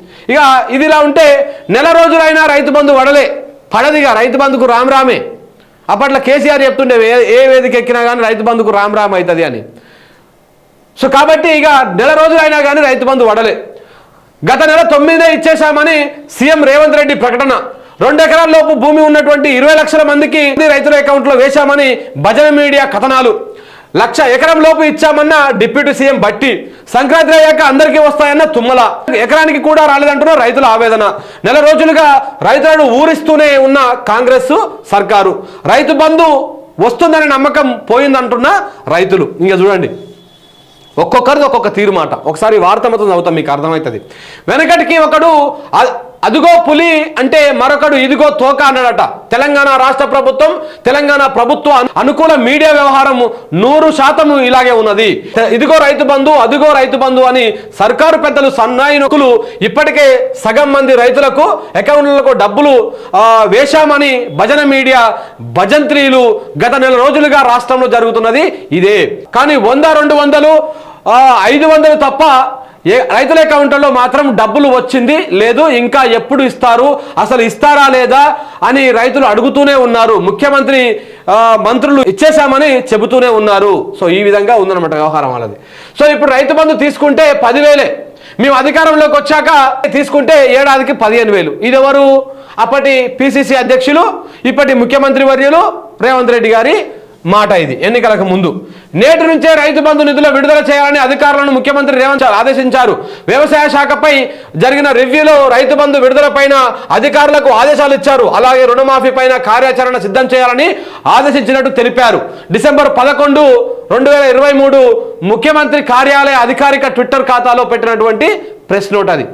ఇక ఇది ఇలా ఉంటే నెల రోజులైనా రైతు బంధు వడలే. పడదిగా రైతు బంధుకు రామరామే అప్పట్లో కేసీఆర్ చెప్తుండే ఏ- వేదిక ఎక్కినా కానీ రైతు బంధుకు రామ్ అవుతుంది అని. సో కాబట్టి ఇక నెల రోజులైనా కానీ రైతు బంధు వడలే. గత నెల తొమ్మిదే ఇచ్చేశామని సీఎం రేవంత్ రెడ్డి ప్రకటన. రెండు ఎకరాల లోపు భూమి ఉన్నటువంటి ఇరవై లక్షల మందికి రైతుల అకౌంట్లో వేశామని భజన మీడియా కథనాలు. లక్ష ఎకరం లోపు ఇచ్చామన్న డిప్యూటీ సీఎం బట్టి సంక్రాంతి అయ్యాక అందరికీ వస్తాయన్న తుమ్మల. ఎకరానికి కూడా రాలేదంటున్న రైతుల ఆవేదన. నెల రోజులుగా రైతులను ఊరిస్తూనే ఉన్న కాంగ్రెస్ సర్కారు. రైతు బంధు వస్తుందనే నమ్మకం పోయిందంటున్న రైతులు. ఇంకా చూడండి. ఒక్కొక్కరిది ఒక్కొక్క తీరు మాట. ఒకసారి వార్త మొత్తం చదువుతాం మీకు అర్థమవుతుంది. వెనకటికి ఒకడు అదిగో పులి అంటే మరొకడు ఇదిగో తోక అన్నాడట. తెలంగాణ రాష్ట్ర ప్రభుత్వం తెలంగాణ ప్రభుత్వ అనుకూల మీడియా వ్యవహారం నూరు శాతం ఇలాగే ఉన్నది. ఇదిగో రైతు బంధు అదిగో రైతు బంధు అని సర్కారు పెద్దలు సన్నాయి నొక్కులు ఇప్పటికే సగం మంది రైతులకు అకౌంట్లకు డబ్బులు వేశామని భజన మీడియా భజంత్రీలు గత నెల రోజులుగా రాష్ట్రంలో జరుగుతున్నది ఇదే. కానీ వంద రెండు వందలు ఐదు వందలు తప్ప ఏ రైతుల అకౌంట్లో మాత్రం డబ్బులు వచ్చింది లేదు ఇంకా ఎప్పుడు ఇస్తారు అసలు ఇస్తారా లేదా అని రైతులు అడుగుతూనే ఉన్నారు. ముఖ్యమంత్రి మంత్రులు ఇచ్చేశామని చెబుతూనే ఉన్నారు. సో ఈ విధంగా ఉందన్నమాట వ్యవహారం వాళ్ళది. సో ఇప్పుడు రైతు బంధు తీసుకుంటే పదివేలే. మేము అధికారంలోకి వచ్చాక తీసుకుంటే ఏడాదికి పదిహేను వేలు. ఇదెవరు? అప్పటి పిసిసి అధ్యక్షులు ఇప్పటి ముఖ్యమంత్రి వర్యులు రేవంత్ రెడ్డి గారి మాట ఇది ఎన్నికలకు ముందు. నేటి నుంచే రైతు బంధు నిధుల విడుదల చేయాలని అధికారులను ముఖ్యమంత్రి రేవంత్ ఆదేశించారు. వ్యవసాయ శాఖపై జరిగిన రివ్యూలో రైతు బంధు విడుదల పైన అధికారులకు ఆదేశాలు ఇచ్చారు. అలాగే రుణమాఫీ పైన కార్యాచరణ సిద్ధం చేయాలని ఆదేశించినట్టు తెలిపారు. డిసెంబర్ పదకొండు రెండు వేల ఇరవై మూడు ముఖ్యమంత్రి కార్యాలయ అధికారిక ట్విట్టర్ ఖాతాలో పెట్టినటువంటి ప్రెస్ నోట్ అది.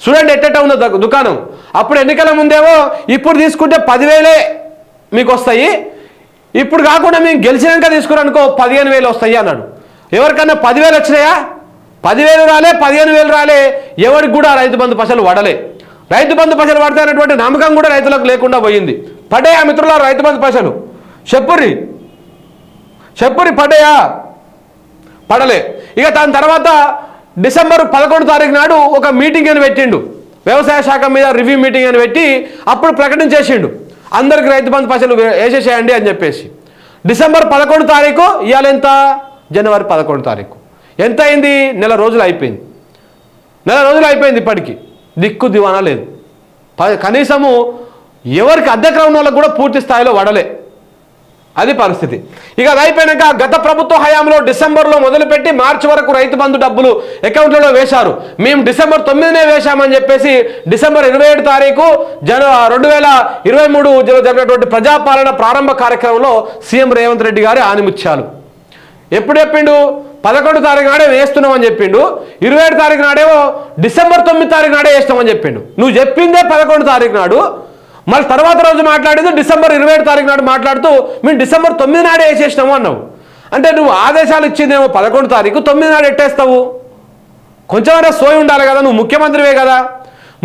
చూడండి ఎట్టెట్ట ఉందో దుకాణం. అప్పుడు ఎన్నికల ముందేమో ఇప్పుడు తీసుకుంటే పదివేలే మీకు వస్తాయి ఇప్పుడు కాకుండా మేము గెలిచినాక తీసుకురనుకో పదిహేను వేలు వస్తాయి అన్నాడు. ఎవరికన్నా పదివేలు వచ్చినాయా? పదివేలు రాలే పదిహేను వేలు రాలే. ఎవరికి కూడా రైతు బంధు పసలు పడలే. రైతు బంధు పైసలు పడతాయనేటువంటి నమ్మకం కూడా రైతులకు లేకుండా పోయింది. పడ్డాయా మిత్రుల రైతు బంధు పైసలు? చెప్పుర్రి. చెప్పురి పడ్డాయా పడలే. ఇక దాని తర్వాత డిసెంబర్ పదకొండు తారీఖు నాడు ఒక మీటింగ్ అని పెట్టిండు. వ్యవసాయ శాఖ మీద రివ్యూ మీటింగ్ అని పెట్టి అప్పుడు ప్రకటించేసిండు అందరికి రైతు బంధు పైసలు వేసేసేయండి అని చెప్పేసి. డిసెంబర్ పదకొండు తారీఖు ఇవాళ ఎంత? జనవరి పదకొండు తారీఖు. ఎంత అయింది? నెల రోజులు అయిపోయింది. నెల రోజులు అయిపోయింది ఇప్పటికీ. దిక్కు దివానా లేదు. ప- కనీసము ఎవరికి అద్దెక్రమం ఉన్న వాళ్ళకు కూడా పూర్తి స్థాయిలో వడలే. అది పరిస్థితి. ఇక అది అయిపోయినాక గత ప్రభుత్వ హయాంలో డిసెంబర్లో మొదలుపెట్టి మార్చి వరకు రైతు బంధు డబ్బులు అకౌంట్లలో వేశారు. మేము డిసెంబర్ తొమ్మిదినే వేశామని చెప్పేసి డిసెంబర్ ఇరవై ఏడు తారీఖు జన రెండు వేల ఇరవై మూడు జరిగినటువంటి ప్రజాపాలన ప్రారంభ కార్యక్రమంలో సీఎం రేవంత్ రెడ్డి గారి ఆనిముత్యాలు. ఎప్పుడు చెప్పిండు? పదకొండు తారీఖు నాడే వేస్తున్నామని చెప్పిండు. ఇరవై ఏడు తారీఖు నాడేమో డిసెంబర్ తొమ్మిది తారీఖు నాడే వేస్తామని చెప్పిండు. నువ్వు చెప్పిందే పదకొండు తారీఖు నాడు. మళ్ళీ తర్వాత రోజు మాట్లాడింది డిసెంబర్ ఇరవై ఏడు తారీఖు నాడు మాట్లాడుతూ మేము డిసెంబర్ తొమ్మిది నాడే వేసేసినాము అన్నావు. అంటే నువ్వు ఆదేశాలు ఇచ్చిందేమో పదకొండు తారీఖు తొమ్మిది నాడు ఎట్టేస్తావు? కొంచెమైనా సోయి ఉండాలి కదా నువ్వు ముఖ్యమంత్రివే కదా.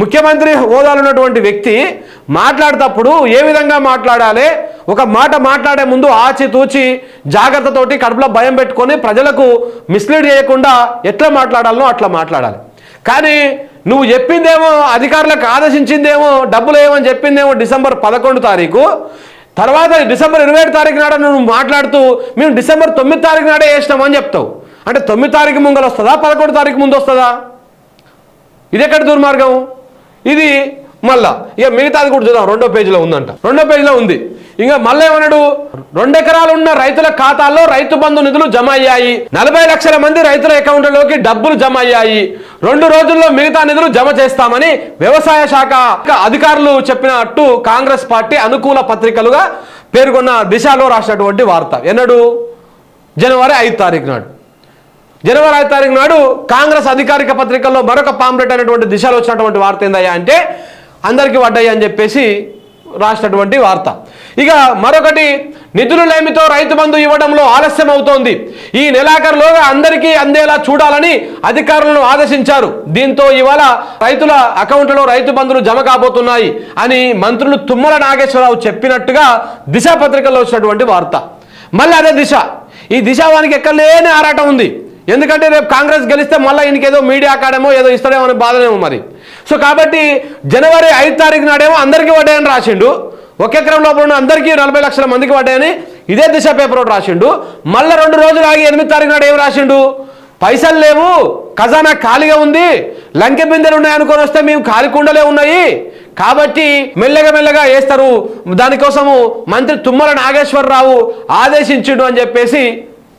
ముఖ్యమంత్రి హోదాలో ఉన్నటువంటి వ్యక్తి మాట్లాడేటప్పుడు ఏ విధంగా మాట్లాడాలి? ఒక మాట మాట్లాడే ముందు ఆచితూచి జాగ్రత్తతోటి కడుపులో భయం పెట్టుకొని ప్రజలకు మిస్లీడ్ చేయకుండా ఎట్లా మాట్లాడాలనో అట్లా మాట్లాడాలి. కానీ నువ్వు చెప్పిందేమో అధికారులకు ఆదేశించిందేమో డబ్బులు ఏమని చెప్పిందేమో డిసెంబర్ పదకొండు తారీఖు. తర్వాత డిసెంబర్ ఇరవై ఏడు తారీఖు నాడు నువ్వు మాట్లాడుతూ మేము డిసెంబర్ తొమ్మిది తారీఖు నాడే వేసినామని చెప్తావు. అంటే తొమ్మిది తారీఖు ముంగలు వస్తుందా పదకొండు తారీఖు ముందు వస్తుందా ఇది ఎక్కడ దుర్మార్గం? ఇది మళ్ళా. ఇక మిగతాది కూడా చూద్దాం. రెండో పేజీలో ఉందంట. రెండో పేజీలో ఉంది. ఇంకా మళ్ళీ ఏమన్నాడు? రెండెకరాలు ఉన్న రైతుల ఖాతాల్లో రైతు బంధు నిధులు జమ అయ్యాయి. నలభై లక్షల మంది రైతుల అకౌంట్లలోకి డబ్బులు జమ అయ్యాయి. రెండు రోజుల్లో మిగతా నిధులు జమ చేస్తామని వ్యవసాయ శాఖ అధికారులు చెప్పినట్టు కాంగ్రెస్ పార్టీ అనుకూల పత్రికలుగా పేర్కొన్న దిశలో రాసినటువంటి వార్త. ఎన్నడు జనవరి ఐదు తారీఖు నాడు. జనవరి ఐదు తారీఖు నాడు కాంగ్రెస్ అధికారిక పత్రికల్లో మరొక పాంప్లెట్ అనేటువంటి దిశలో వచ్చినటువంటి వార్త ఏందయ్యా అంటే అందరికీ పడ్డాయి అని చెప్పేసి రాసినటువంటి వార్త. ఇక మరొకటి నిధులు లేమితో రైతు బంధు ఇవ్వడంలో ఆలస్యం అవుతోంది. ఈ నెలాఖరులోగా అందరికీ అందేలా చూడాలని అధికారులను ఆదేశించారు. దీంతో ఇవాళ రైతుల అకౌంట్లో రైతు బంధులు జమ కాబోతున్నాయి అని మంత్రులు తుమ్మల నాగేశ్వరరావు చెప్పినట్టుగా దిశ పత్రికల్లో వచ్చినటువంటి వార్త. మళ్ళీ అదే దిశ. ఈ దిశ వానికి ఎక్కడ ఆరాటం ఉంది. ఎందుకంటే రేపు కాంగ్రెస్ గెలిస్తే మళ్ళీ ఈయనకి ఏదో మీడియా కాడేమో ఏదో ఇస్తాడేమో అనే బాధనేమో మరి. సో కాబట్టి జనవరి ఐదు తారీఖు నాడేమో అందరికీ పడ్డాయని రాసిండు. ఒక ఎకరం లోపల అందరికీ నలభై లక్షల మందికి పడ్డాయని ఇదే దిశ పేపర్ ఒకటి రాసిండు. మళ్ళీ రెండు రోజులు ఆగి ఎనిమిది తారీఖు నాడు ఏం రాసిండు? పైసలు లేవు. ఖజానా ఖాళీగా ఉంది. లంకె బిందెలు ఉన్నాయనుకొని వస్తే మేము ఖాళీ కుండలే ఉన్నాయి. కాబట్టి మెల్లగా మెల్లగా వేస్తారు దానికోసము మంత్రి తుమ్మల నాగేశ్వరరావు ఆదేశించిండు అని చెప్పేసి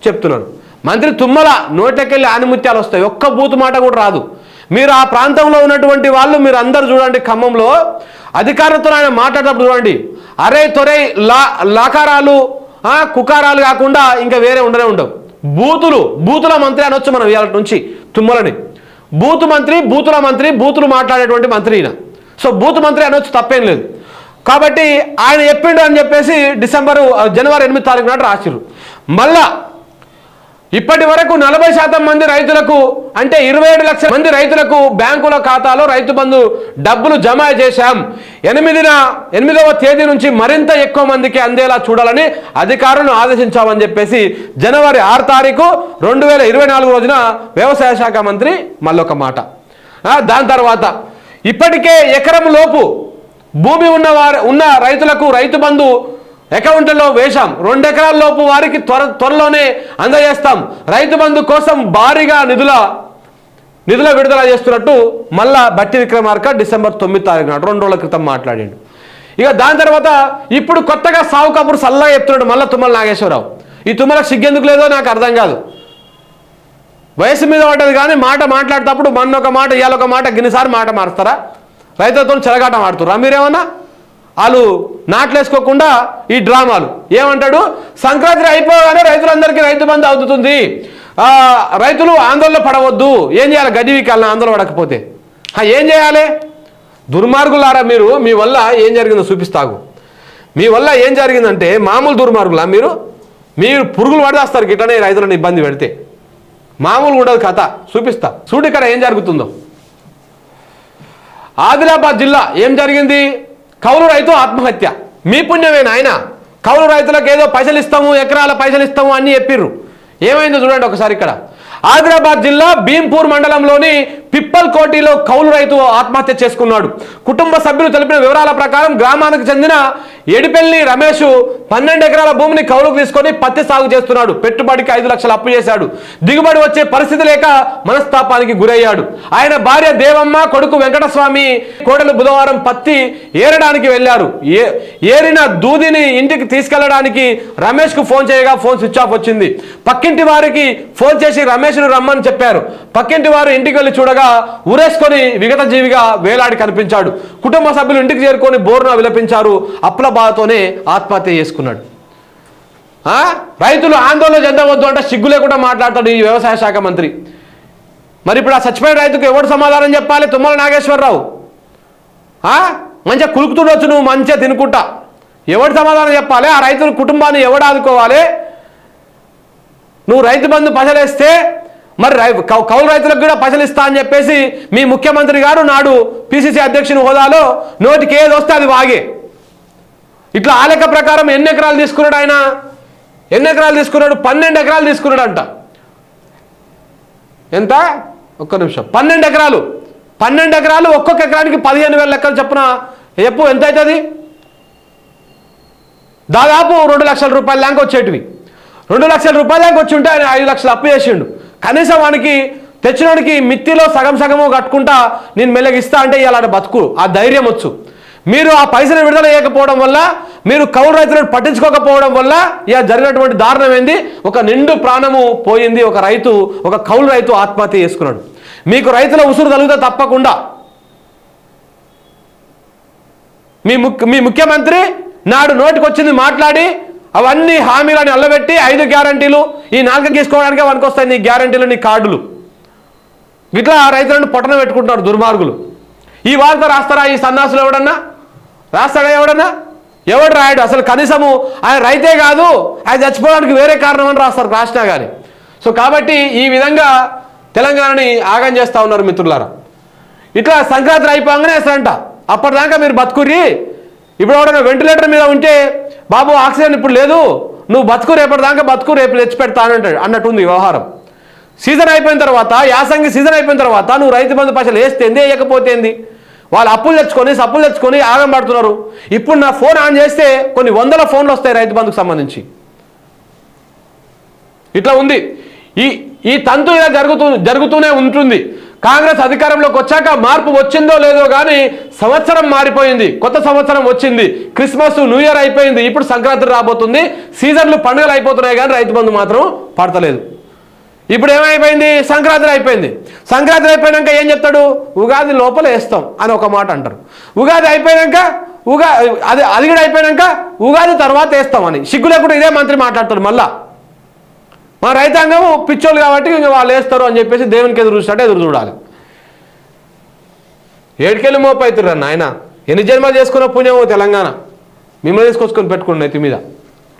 చెప్తున్నాను. మంత్రి తుమ్మల నోటకెళ్ళి ఆనిముత్యాలు వస్తాయి. ఒక్క బూతు మాట కూడా రాదు. మీరు ఆ ప్రాంతంలో ఉన్నటువంటి వాళ్ళు మీరు అందరు చూడండి ఖమ్మంలో. అధికారులతో ఆయన మాట్లాడేటప్పుడు చూడండి. అరే తొరే లా లాకారాలు కుకారాలు కాకుండా ఇంకా వేరే ఉండనే ఉండవు. బూతులు బూతుల మంత్రి అనొచ్చు మనం ఇవాళ నుంచి తుమ్మలని. బూతు మంత్రి బూతుల మంత్రి బూతులు మాట్లాడేటువంటి మంత్రి ఈయన. సో బూత్ మంత్రి అనొచ్చు తప్పేం లేదు. కాబట్టి ఆయన చెప్పిండు అని చెప్పేసి డిసెంబరు జనవరి ఎనిమిది తారీఖు నాడు రాసిరు మళ్ళా ఇప్పటి వరకు నలభై శాతం మంది రైతులకు అంటే ఇరవై ఏడు లక్షల మంది రైతులకు బ్యాంకుల ఖాతాలో రైతు బంధు డబ్బులు జమ చేశాం. ఎనిమిదిన ఎనిమిదవ తేదీ నుంచి మరింత ఎక్కువ మందికి అందేలా చూడాలని అధికారులను ఆదేశించామని చెప్పేసి జనవరి ఆరు తారీఖు రెండు వేల ఇరవై నాలుగు రోజున వ్యవసాయ శాఖ మంత్రి మళ్ళొక మాట. దాని తర్వాత ఇప్పటికే ఎకరం లోపు భూమి ఉన్న వారు ఉన్న రైతులకు రైతు బంధు అకౌంట్లలో వేశాం. రెండు ఎకరాల లోపు వారికి త్వర త్వరలోనే అందజేస్తాం. రైతు బంధు కోసం భారీగా నిధుల నిధుల విడుదల చేస్తున్నట్టు మళ్ళా బట్టి విక్రమార్క డిసెంబర్ తొమ్మిది తారీఖు నాడు రెండు రోజుల క్రితం మాట్లాడాడు. ఇక దాని తర్వాత ఇప్పుడు కొత్తగా సావు కబురు సల్లగా చెప్తున్నాడు మళ్ళా తుమ్మల నాగేశ్వరరావు. ఈ తుమ్మలకు సిగ్గెందుకు లేదో నాకు అర్థం కాదు. వయసు మీద పడ్డది కానీ మాట మాట్లాడేటప్పుడు మొన్న ఒక మాట ఇవాళ ఒక మాట గిన్నిసార్లు మాట మారుస్తారా? రైతులతో చెలగాటం ఆడుతురా మీరేమన్నా? వాళ్ళు నాట్లేసుకోకుండా ఈ డ్రామాలు. ఏమంటాడు? సంక్రాంతి అయిపోగానే రైతులందరికీ రైతు బంధు అవుతుంది. రైతులు ఆందోళన పడవద్దు. ఏం చేయాలి? గడ్డి వీకాలని ఆందోళన పడకపోతే. ఏం చేయాలి? దుర్మార్గులారా మీరు? మీ వల్ల ఏం జరిగిందో చూపిస్తాగు. మీ వల్ల ఏం జరిగిందంటే మామూలు దుర్మార్గులా మీరు? మీరు పురుగులు పడేస్తారు గిట్టనే రైతులను ఇబ్బంది పెడితే. మామూలు ఉండదు కథ. చూపిస్తా. చూడు ఇక్కడ ఏం జరుగుతుందో. ఆదిలాబాద్ జిల్లా ఏం జరిగింది? కౌలు రైతు ఆత్మహత్య. మీ పుణ్యమే నాయన కౌలు రైతులకు ఏదో పైసలు ఇస్తాము ఎకరాల పైసలు ఇస్తాము అని చెప్పిర్రు. ఏమైందో చూడండి ఒకసారి ఇక్కడ. ఆదిలాబాద్ జిల్లా భీంపూర్ మండలంలోని పిప్పల్ కోటిలో కౌలు రైతు ఆత్మహత్య చేసుకున్నాడు. కుటుంబ సభ్యులు తెలిపిన వివరాల ప్రకారం గ్రామానికి చెందిన ఎడిపెల్లి రమేష్ పన్నెండు ఎకరాల భూమిని కౌలుకు తీసుకొని పత్తి సాగు చేస్తున్నాడు. పెట్టుబడికి ఐదు లక్షలు అప్పు చేశాడు. దిగుబడి వచ్చే పరిస్థితి లేక మనస్తాపానికి గురయ్యాడు. ఆయన భార్య దేవమ్మ కొడుకు వెంకటస్వామి కోడలు బుధవారం పత్తి ఏరడానికి వెళ్ళారు. ఏ ఏరిన దూదిని ఇంటికి తీసుకెళ్ళడానికి రమేష్కు ఫోన్ చేయగా ఫోన్ స్విచ్ ఆఫ్ వచ్చింది. పక్కింటి వారికి ఫోన్ చేసి రమేష్ను రమ్మని చెప్పారు. పక్కింటి వారు ఇంటికి వెళ్ళి చూడగా ఉరేసుకొని విగత జీవిగా వేలాడి కనిపించాడు. కుటుంబ సభ్యులు ఇంటికి చేరుకొని బోర్న విలపించారు. అప్పుల బాధతోనే ఆత్మహత్య చేసుకున్నాడు. ఆ? రైతులు ఆందోళన చెందవద్దు అంటే సిగ్గు లేకుండా మాట్లాడతాడు ఈ వ్యవసాయ శాఖ మంత్రి. మరి ఇప్పుడు ఆ చచ్చిపోయిన రైతుకు ఎవడు సమాధానం చెప్పాలి? తుమ్మల నాగేశ్వరరావు. ఆ? మంచిగా కులుకుతుండొచ్చు నువ్వు మంచిగా తినుకుంటా. ఎవడు సమాధానం చెప్పాలి? ఆ రైతుల కుటుంబాన్ని ఎవడు ఆదుకోవాలి? నువ్వు రైతు బంధు పసలేస్తే మరి రై కౌ- కౌలు రైతులకు కూడా పసలిస్తా అని చెప్పేసి మీ ముఖ్యమంత్రి గారు నాడు పిసిసి అధ్యక్షుని హోదాలో నోటికి ఏది వస్తే అది వాగే. ఇట్లా ఆ లెక్క ప్రకారం ఎన్ని ఎకరాలు తీసుకున్నాడు ఆయన? ఎన్ని ఎకరాలు తీసుకున్నాడు? పన్నెండు ఎకరాలు తీసుకున్నాడు అంట ఎంత? ఒక్క నిమిషం. పన్నెండు ఎకరాలు. పన్నెండు ఎకరాలు ఒక్కొక్క ఎకరానికి పదిహేను వేల లెక్కలు చెప్పిన? చెప్పు ఎంత అవుతుంది? దాదాపు రెండు లక్షల రూపాయల దాకా వచ్చేటివి. రెండు లక్షల రూపాయల దాకా వచ్చి ఉంటే ఆయన ఐదు లక్షలు అప్పు చేసిండు. కనీసం వానికి తెచ్చినోడికి మిత్తిలో సగం సగము కట్టుకుంటా నేను మెల్లగిస్తా అంటే ఇలాంటి బతుకు. ఆ ధైర్యం వచ్చు. మీరు ఆ పైసలు విడుదల చేయకపోవడం వల్ల మీరు కౌలు రైతులను పట్టించుకోకపోవడం వల్ల ఇక జరిగినటువంటి దారుణం ఏంది? ఒక నిండు ప్రాణము పోయింది ఒక రైతు ఒక కౌలు రైతు ఆత్మహత్య చేసుకున్నాడు. మీకు రైతుల ఉసురు తలుగుతా తప్పకుండా. మీ ముఖ్య మీ ముఖ్యమంత్రి నాడు నోటికొచ్చింది మాట్లాడి అవన్నీ హామీలను అల్లబెట్టి ఐదు గ్యారంటీలు ఈ నాలుగు తీసుకోవడానికే వస్తాయి నీ గ్యారంటీలు నీ కార్డులు. ఇట్లా రైతులను పొట్టన పెట్టుకుంటున్నారు దుర్మార్గులు. ఈ వార్త రాస్తారా ఈ సన్నాసులు ఎవడన్నా? రాస్తాడా ఎవడన్నా? ఎవడు రాయడు? అసలు కనీసము ఆయన రైతే కాదు ఆయన చచ్చిపోవడానికి వేరే కారణం అని రాస్తారు రాసినా కానీ సో కాబట్టి ఈ విధంగా తెలంగాణని ఆగం చేస్తూ ఉన్నారు మిత్రులారా. ఇట్లా సంక్రాంతి అయిపోగానే వేస్తారంట అప్పటిదాకా మీరు బతుకుర్రి. ఇప్పుడు ఎవడన్నా వెంటిలేటర్ మీద ఉంటే బాబు ఆక్సిజన్ ఇప్పుడు లేదు. నువ్వు బతుకు రేపటిదాకా బతుకు రేపు తెచ్చి పెడతాను అంటాడు. అన్నట్టుంది వ్యవహారం. సీజన్ అయిపోయిన తర్వాత యాసంగి సీజన్ అయిపోయిన తర్వాత నువ్వు రైతు బంధు పైసలు వేస్తేంది వేయకపోతేంది వాళ్ళు అప్పులు తెచ్చుకొని సప్పులు తెచ్చుకొని ఆగం పడుతున్నారు. ఇప్పుడు నా ఫోన్ ఆన్ చేస్తే కొన్ని వందల ఫోన్లు వస్తాయి రైతు బంధుకు సంబంధించి. ఇట్లా ఉంది. ఈ ఈ తంతు ఇలా జరుగుతూ జరుగుతూనే ఉంటుంది. కాంగ్రెస్ అధికారంలోకి వచ్చాక మార్పు వచ్చిందో లేదో కానీ సంవత్సరం మారిపోయింది. కొత్త సంవత్సరం వచ్చింది. క్రిస్మస్ న్యూ ఇయర్ అయిపోయింది. ఇప్పుడు సంక్రాంతి రాబోతుంది. సీజన్లు పండుగలు అయిపోతున్నాయి కానీ రైతు బంధు మాత్రం పడతలేదు. ఇప్పుడు ఏమైపోయింది? సంక్రాంతి అయిపోయింది. సంక్రాంతి అయిపోయాక ఏం చెప్తాడు? ఉగాది లోపల వేస్తాం అని ఒక మాట అంటారు. ఉగాది అయిపోయాక ఉగా అది అది కూడా అయిపోయాక ఉగాది తర్వాత వేస్తామని సిగ్గు కూడా ఇదే మంత్రి మాట్లాడతాడు మళ్ళా. మా రైతాంగం పిచ్చోళ్ళు కాబట్టి ఇంక వాళ్ళు వేస్తారు అని చెప్పేసి దేవునికి ఎదురు చూసినట్టు ఎదురు చూడాలి. ఏడుకెళ్ళి మోపు అవుతుర్రు నాయన? ఎన్ని జన్మలు చేసుకున్న పుణ్యమో తెలంగాణ. మిమ్మల్ని తీసుకొచ్చుకొని పెట్టుకుని నెత్తి మీద.